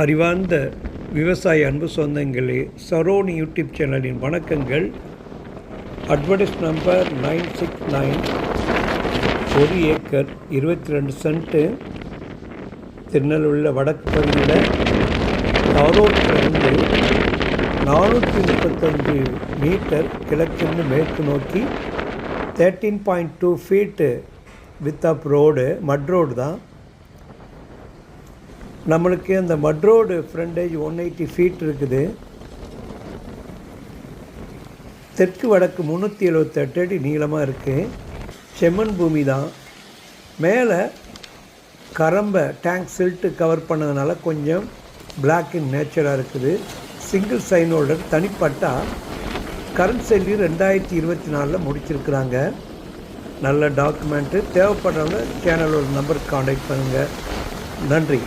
அறிவார்ந்த விவசாய அன்பு சொந்தங்களே சரோனி யூடியூப் சேனலின் வணக்கங்கள். Advertise number nine six nine ஒரு ஏக்கர் இருபத்தி ரெண்டு சென்ட்டு. திருநெல்வேலியில் வடக்கு பகுதியில் தாரோட்டிலிருந்து நானூற்றி முப்பத்தஞ்சு மீட்டர் கிழக்கிருந்து மேற்கு நோக்கி thirteen point two feet with up road mud road தான். நம்மளுக்கு அந்த mud road frontage one eighty feet இருக்குது. தெற்கு வடக்கு முந்நூற்றி எழுபத்தெட்டு அடி நீளமாக இருக்குது செம்மண் பூமி தான் மேலே கரம்பை டேங்க் சில்ட்டு கவர் பண்ணதுனால கொஞ்சம் பிளாக் இன் நேச்சராக இருக்குது. சிங்கிள் சைனோட தனிப்பட்டால் தனிப்பட்டா கரண்ட் செல்லி ரெண்டாயிரத்தி இருபத்தி நாலில் முடிச்சிருக்கிறாங்க. நல்ல டாக்குமெண்ட்டு தேவைப்படுறவங்க சேனலோட நம்பருக்கு காண்டாக்ட் பண்ணுங்கள் நன்றி.